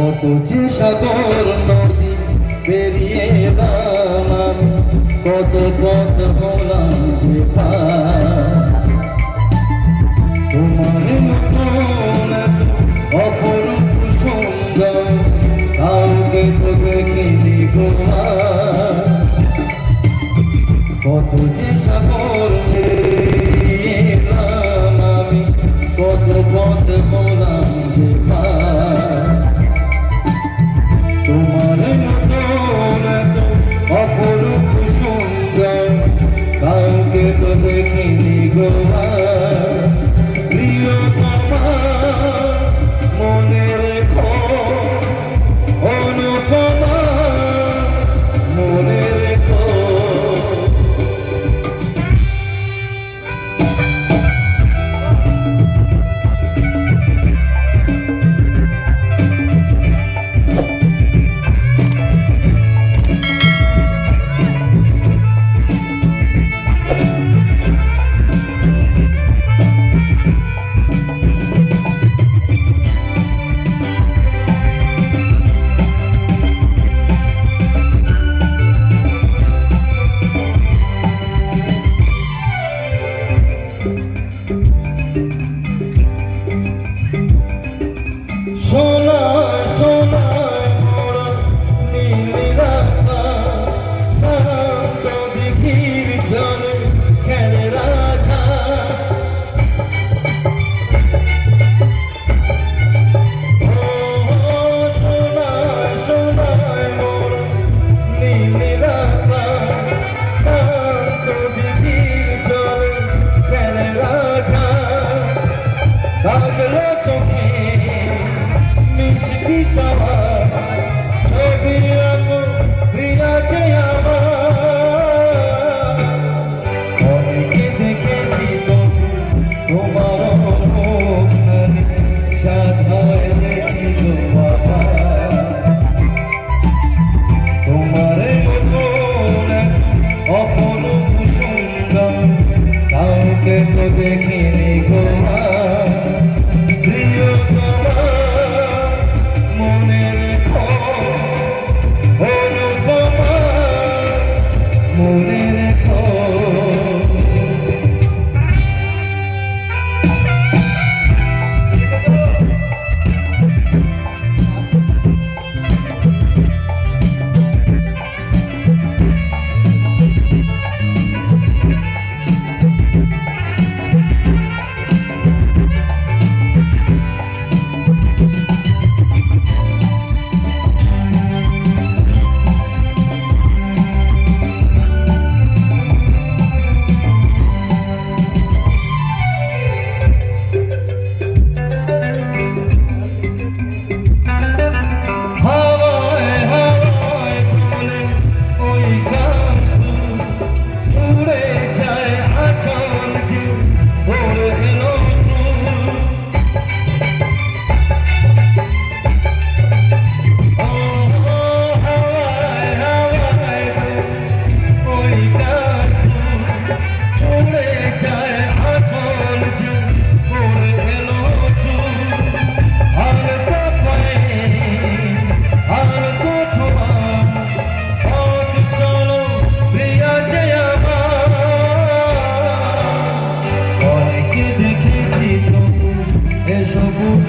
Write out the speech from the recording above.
কত যে সাগর নদী পেরিয়ে কত পথ হলাম তোমার মতন সুন্দর কাউকে তো কত যে the light. তো দেখিনি